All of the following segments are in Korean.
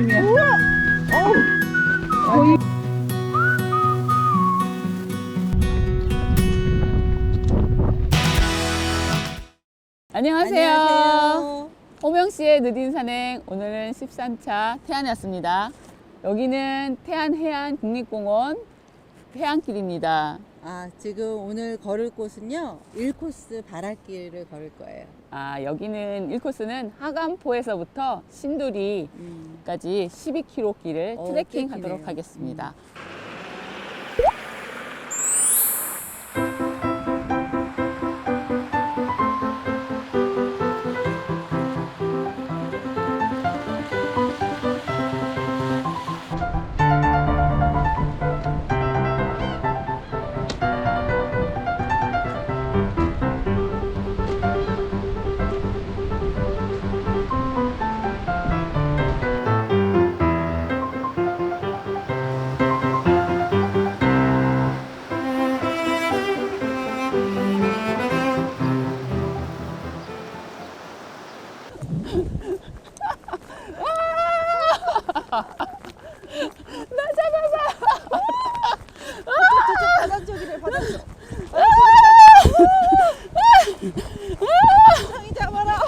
느낌이야. 어우, 거의. 안녕하세요. 안녕하세요. 호명 씨의 느린 산행 오늘은 13차 태안에 왔습니다. 여기는 태안 해안 국립공원 해안길입니다. 아, 지금 오늘 걸을 곳은요. 1코스 바랄길을 걸을 거예요. 아, 여기는 1코스는 하간포에서부터 신도리까지 음. 12km 길을 어, 트레킹 꽤 하도록. 하겠습니다. 바다 쪽이래, 바다 쪽. 상이 잡아라.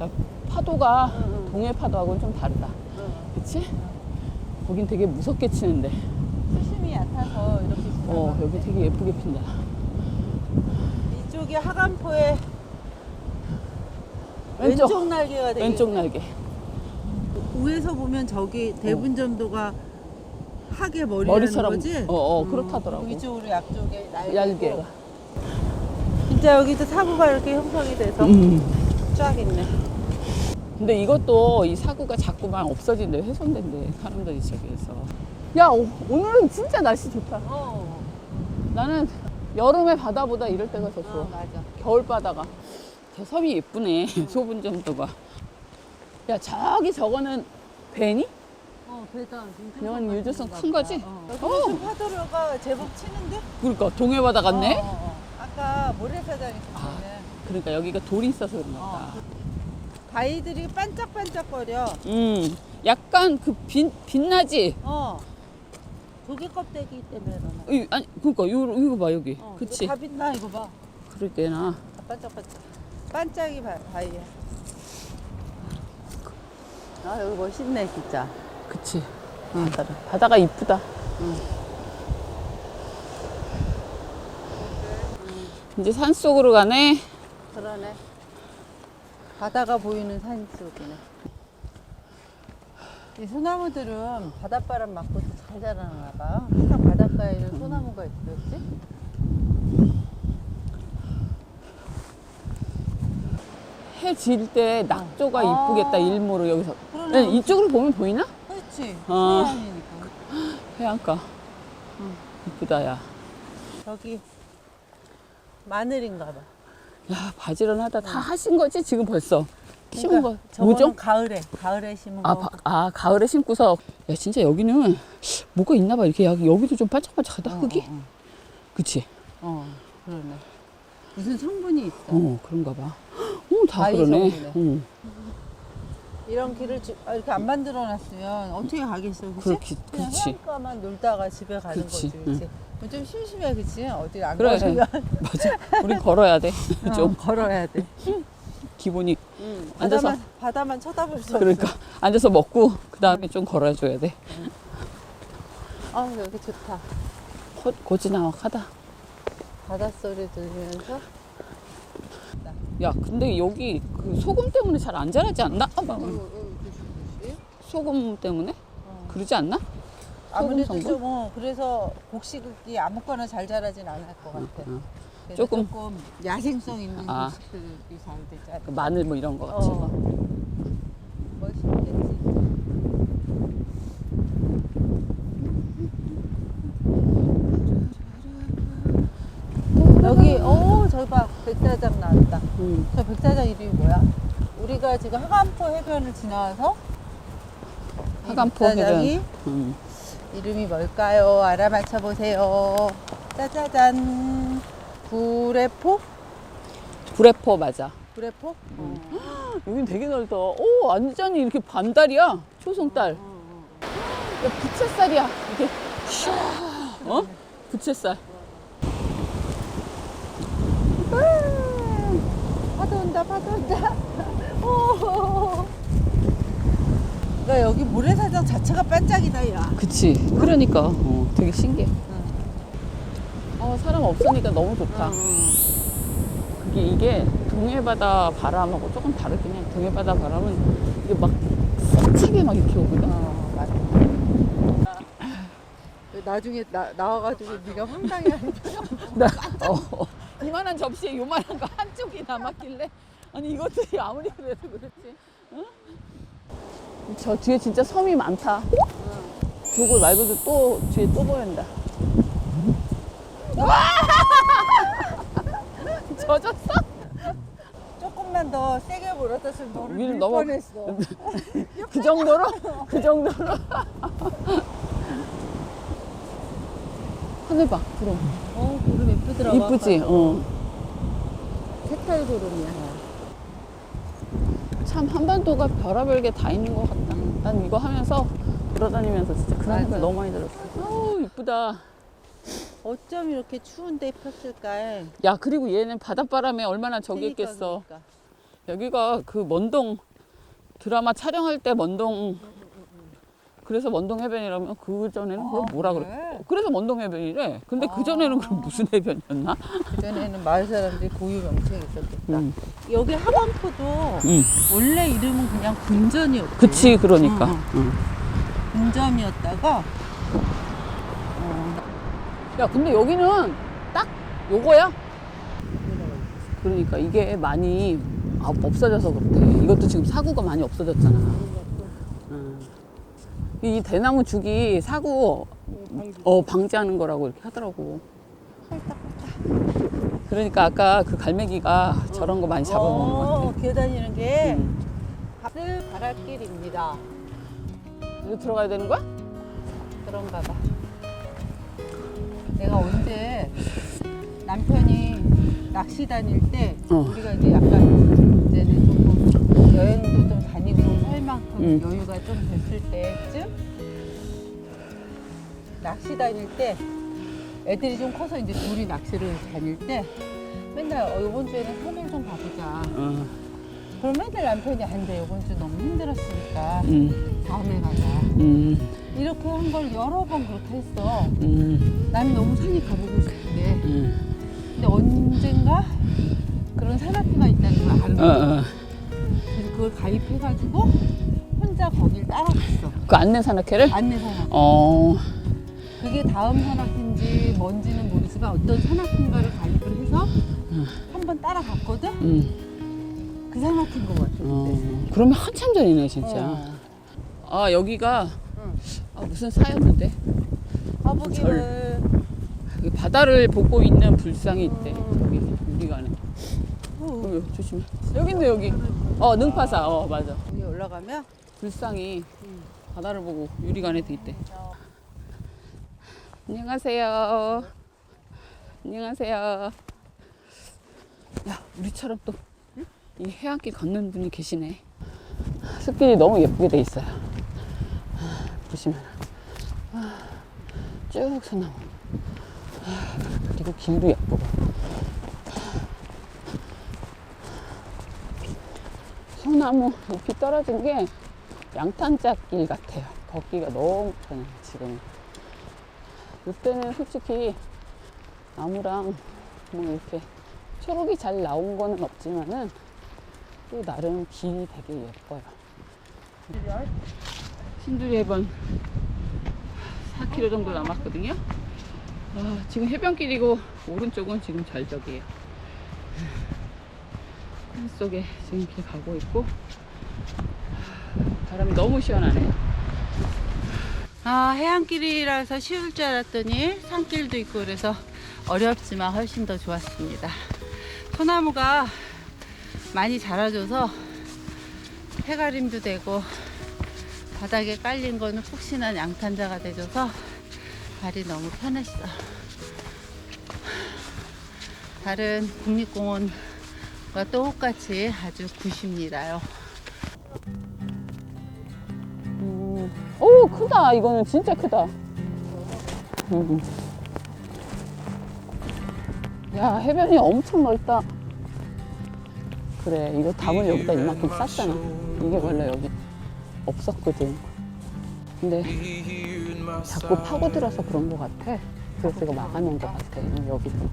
야, 파도가. 동해 파도하고는 좀 다르다. 그치? 거긴 되게 무섭게 치는데. 수심이 얕아서 이렇게. 어, 여기 되게 예쁘게 핀다. 이쪽이 하간포의 왼쪽, 왼쪽, 날개가 되게 왼쪽 날개. 위에서 보면 저기 대분전도가 하게 머리라는 머리처럼, 거지? 어, 어, 음, 그렇다더라고. 이쪽으로 약쪽에 날개고 얄개가. 진짜 여기도 사고가 이렇게 형성이 돼서 음. 쫙 있네. 근데 이것도 이 사고가 자꾸만 없어진대, 훼손된대, 사람들이 저기에서. 야, 오, 오늘은 진짜 날씨 좋다. 어, 나는 여름의 바다보다 이럴 때가 더 좋아. 어 맞아. 겨울 바다가. 저 섬이 예쁘네, 소분 정도가. 야, 저기 저거는 배니? 어, 배다. 이건 유조선 큰 거지? 어. 어. 여기 좀 파도류가 제법 치는데? 그러니까 동해 바다 같네? 어, 어, 어. 아까 모래사장이 있었는데. 그러니까 여기가 돌이 있어서 그런가 어. 보다. 바위들이 반짝반짝거려. 음, 약간 그 빛, 빛나지? 어. 조개 껍데기 때문에 그러나. 이, 아니, 그러니까 요, 이거 봐, 여기. 어, 그치? 이거 다 빛나 이거 봐. 그럴 때나. 다 반짝반짝. 반짝이 바, 바위야. 아 여기 멋있네 진짜. 그치. 바다가, 바다가 이쁘다. 이제 산 속으로 가네. 그러네. 바다가 보이는 산 속이네. 이 소나무들은 바닷바람 맞고 더잘 자라나 봐. 항상 바닷가에는 소나무가 있었지? 해 질 때 낙조가 아. 이쁘겠다, 일모로 여기서. 그러네. 아니, 이쪽으로 보면 보이나? 그렇지. 어. 해안이니까. 해안가. 이쁘다, 야. 여기 마늘인가 봐. 야, 바지런 하다. 다 하신 거지, 지금 벌써? 심은 그러니까 거. 뭐죠? 가을에, 가을에 심은 아, 거. 바- 아, 가을에 심고서. 야, 진짜 여기는 뭐가 있나 봐. 이렇게 여기, 여기도 좀 반짝반짝하다, 어, 흙이? 어, 어. 그치? 어, 그러네. 무슨 성분이 있어. 어, 그런가 봐. 어, 다 바위 그러네. 성분에. 응. 이런 길을 지- 아, 이렇게 안 만들어 놨으면 어떻게 가겠어, 그치? 그렇지, 그냥. 해안가만 놀다가 집에 가는 그치, 거지, 그치? 좀 심심해, 그치? 어디 안 그래. 걸으면 맞아. 우리 걸어야 돼. 좀 어, 걸어야 돼. 기분이. 응. 앉아서. 바다만, 바다만 쳐다볼 수 그러니까 앉아서 먹고 그 다음에 좀 걸어줘야 돼. 없어. 아, 여기 좋다. 고- 고즈나wak하다. 바닷소리 들리면서. 야, 근데 여기 그 소금 때문에 잘 안 자라지 않나? 아, 막 어, 어, 그치, 그치. 소금 때문에? 어. 그러지 않나? 아무래도 성분? 좀, 어, 그래서 곡식이 아무거나 잘 자라진 않을 것 같아. 응. 그래서 조금- 조금 야생성 있는 아. 곡식들이 잘 되지 않을까. 그 마늘 뭐 이런 거 같이. 어. 멋있겠지. 여기 오 저기 봐 백사장 나왔다. 응. 저 백사장 이름이 뭐야? 우리가 지금 하간포 해변을 지나와서 이 하간포 백사장이 해변. 응. 이름이 뭘까요? 알아맞혀 보세요. 짜자잔. 구레포? 구레포 맞아. 구레포? 음. 여긴 되게 넓다. 오, 완전히 이렇게 반달이야. 초송달. 야, 부채살이야. 이게 샤. 어? 부채살. 파도 온다, 파도 온다. 오. 그러니까 여기 모래사장 자체가 반짝이다, 야. 그치. 그러니까. 어, 되게 신기해. 어, 사람 없으니까 너무 좋다. 그게 이게 동해바다 바람하고 조금 다르긴 해. 동해바다 바람은 이게 막 세차게 막 이렇게 오거든. 어, 맞아. 나중에 나, 나와가지고 네가 황당해하는 나, 어, 이만한 접시에 요만한 거 한쪽이 남았길래 아니 이것들이 아무리 그래도 그렇지 응? 저 뒤에 진짜 섬이 많다 저거 말고도 또 뒤에 또 보인다 와! 젖었어? 조금만 더 세게 몰아줬으면 너를 위로 밀 넘어- 뻔했어. 그 정도로? 그 정도로? 하늘 봐 구름 어, 구름 예쁘더라고. 이쁘지? 어. 색깔 구름이야. 참 한반도가 별의별 게 다 있는 것 같다. 난 이거 하면서 돌아다니면서 진짜 그런 맞아. 생각 너무 많이 들었어. 아우 이쁘다. 어쩜 이렇게 추운데 폈을까? 야 그리고 얘는 바닷바람에 얼마나 저기 그러니까, 있겠어. 그러니까. 여기가 그 먼동 드라마 촬영할 때 먼동 그래서 먼동 해변이라면 그 전에는 그걸 뭐라 그래? 그래? 그래서 먼동 해변이래. 근데 아. 그 전에는 그럼 무슨 해변이었나? 그전에는 마을 사람들이 고유 명칭이 있었겠다. 음. 여기 하반포도 응. 원래 이름은 그냥 군전이었고 그치 그러니까. 응, 응. 군점이었다가 야 근데 여기는 딱 요거야. 그러니까 이게 많이 아, 없어져서 그렇대. 이것도 지금 사구가 많이 없어졌잖아. 응. 이 대나무 죽이 사구 어, 방지하는 거라고 이렇게 하더라고. 그러니까 아까 그 갈매기가 저런 거 많이 잡아먹는 것 어, 같아. 기어다니는 게 음. 밥을 바랄길입니다. 이거 들어가야 되는 거야? 그런가 봐. 내가 언제 남편이 낚시 다닐 때 어. 우리가 이제 약간 이제는 조금 여행도 좀 음. 여유가 좀 됐을 때쯤 낚시 다닐 때 애들이 좀 커서 이제 둘이 낚시를 다닐 때 맨날 어, 이번 주에는 산을 좀 가보자. 어. 그럼 맨날 남편이 안 돼. 이번 주 너무 힘들었으니까 음, 다음에 가자. 음, 이렇게 한 걸 여러 번 그렇게 했어. 음, 나는 너무 산이 가보고 싶은데 음. 근데 언젠가 그런 산악회가 있다는 걸 알은 어. 어. 그래서 그걸 가입해가지고 혼자 거길 따라갔어. 그 안내 산악회를? 안내 산악. 어, 그게 다음 산악회인지 뭔지는 모르지만 어떤 산악회인가를 가입을 해서 한번 따라갔거든. 음, 그 산악회인 것 같아. 어. 그러면 한참 전이네 진짜. 어. 아 여기가 응. 아, 무슨 사였는데 화보기를 여기 바다를 보고 있는 불상이 있대. 음. 여기 유리관에. 어, 여기 조심해. 여기 있네 여기. 어 능파사. 어 맞아. 여기 올라가면 불상이 음. 바다를 보고 유리관에 돼 있대. 안녕하세요. 안녕하세요. 야 우리처럼 또 이 해안길 걷는 분이 계시네. 숲길이 너무 예쁘게 돼 있어요. 보시면 아, 쭉 소나무. 아, 그리고 길도 예쁘고. 소나무 잎이 떨어진 게 양탄자길 같아요. 걷기가 너무 편해요, 지금. 이때는 솔직히 나무랑 뭐 이렇게 초록이 잘 나온 거는 없지만은 또 나름 길이 되게 예뻐요. 신두리 해변 4km 정도 남았거든요. 아, 지금 해변길이고 오른쪽은 지금 절벽이에요. 산 속에 지금 이렇게 가고 있고 바람이 너무 시원하네요. 아 해안길이라서 쉬울 줄 알았더니 산길도 있고 그래서 어렵지만 훨씬 더 좋았습니다. 소나무가 많이 자라줘서 해가림도 되고 바닥에 깔린 거는 푹신한 양탄자가 돼줘서 발이 너무 편했어. 다른 국립공원과 똑같이 아주 굿입니다요. 오 크다 이거는 진짜 크다 음. 야 해변이 엄청 넓다 그래 이거 담을 여기다 이만큼 쌌잖아 이게 원래 여기 없었거든 근데 자꾸 파고들어서 그런 것 같아 그래서 이거 막아놓은 것 같아 여기도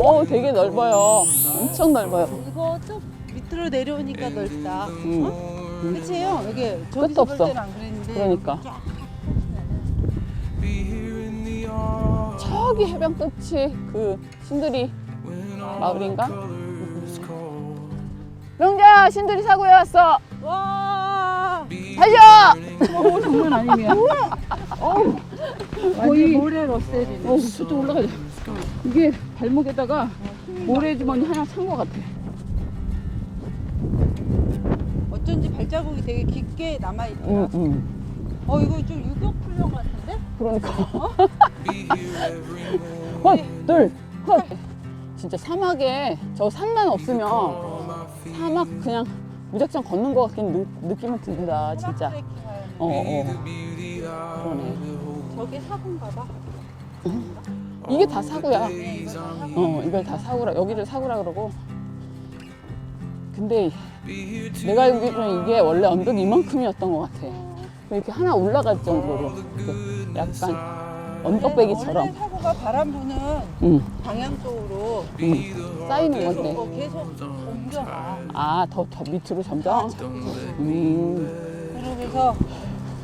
오 되게 넓어요 엄청 넓어요 이거 좀 밑으로 내려오니까 넓다. 음. 그치요? 여기 끝도 저기서 볼 없어. 때는 안 그랬는데. 그러니까 저기 해변 끝이 그 신들이 마을인가? 명자 신들이 사고에 왔어 와. 달려 오 장난 아니네요. 거의 모래 러셀이네. 어, 저쪽 올라가자 이게 발목에다가 모래 주머니 하나 찬 것 같아 어쩐지 발자국이 되게 깊게 남아 있더라. 응, 응. 어 이거 좀 유격 훈련 같은데? 그러니까 헛 둘 헛 진짜 사막에 저 산만 없으면 사막 그냥 무작정 걷는 것 같은 느, 느낌은 든다 진짜 트레킹 하는. 어, 어. 그러네. 저게 사고인가 봐. 이게 다 사고야. 어, 이걸 다 사고라. 여기를 사고라 그러고. 근데 내가 알기로는 이게 원래 언덕 이만큼이었던 것 같아. 이렇게 하나 올라갈 정도로. 그 약간 언덕배기처럼. 원래 사고가 바람 부는 응, 방향 쪽으로 응. 쌓이는 건데. 어, 계속 옮겨가. 아, 더, 더 밑으로 점점? 음, 그러면서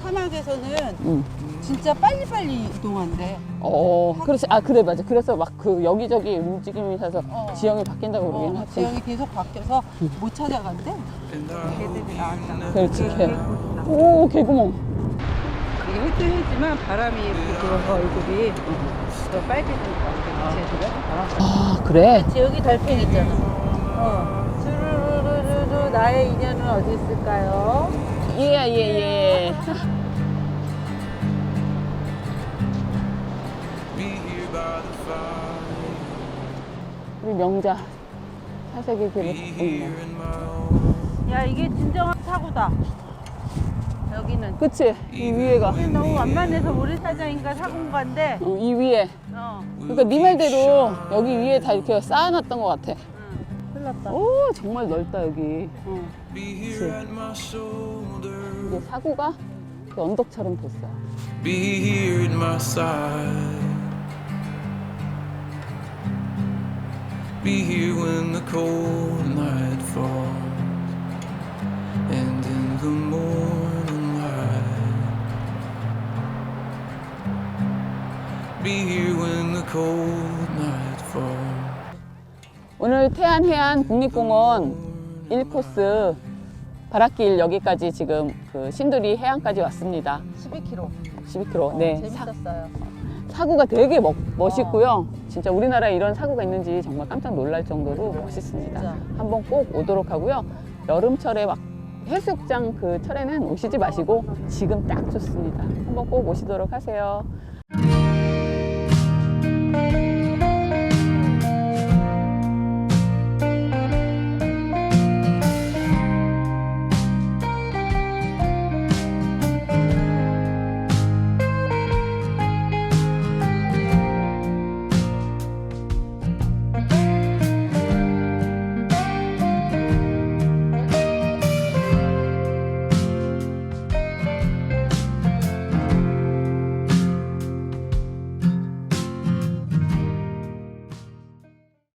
사막에서는 음. 진짜 빨리빨리 이동한대. 어, 그렇지. 아, 그래, 맞아. 그래서 막 그 여기저기 움직임이 있어서 어. 지형이 바뀐다고 그러긴 어, 하지. 지형이 계속 바뀌어서 못 찾아간대. 개들이 나왔잖아. 그렇지, 개. 오, 개구멍. 이게 흐릿했지만 바람이 불어서 얼굴이 더 빨개진 것 같아. 아, 그래? 그치, 여기 달팽이 있잖아. 어. 주르르르르 나의 인연은 어디 있을까요? 예, 예, 예. 우리 명자 사색이 길을 걷고 있네. 야, 이게 진정한 사고다. 여기는. 그치? 이 위에가. 여기 너무 완만해서 모래사장인가 사고인가인데. 어, 이 위에. 어. 그러니까 네 말대로 여기 위에 다 이렇게 쌓아놨던 것 같아. 응. 났다. 오, 정말 넓다, 여기. 어. 그치? 이게 사고가 이렇게 언덕처럼 됐어. Be here at my side. Be here when the cold night falls and in the morning Be here when the cold night falls. 오늘 태안해안 국립공원 1코스 바닷길 여기까지 지금 그 신두리 해안까지 왔습니다. 12km. 12km. 네. 사, 재밌었어요. 사고가 되게 멋, 멋있고요. 진짜 우리나라에 이런 사고가 있는지 정말 깜짝 놀랄 정도로 멋있습니다. 진짜. 한번 꼭 오도록 하고요. 여름철에 막 해수욕장 그 철에는 오시지 마시고 지금 딱 좋습니다. 한번 꼭 오시도록 하세요.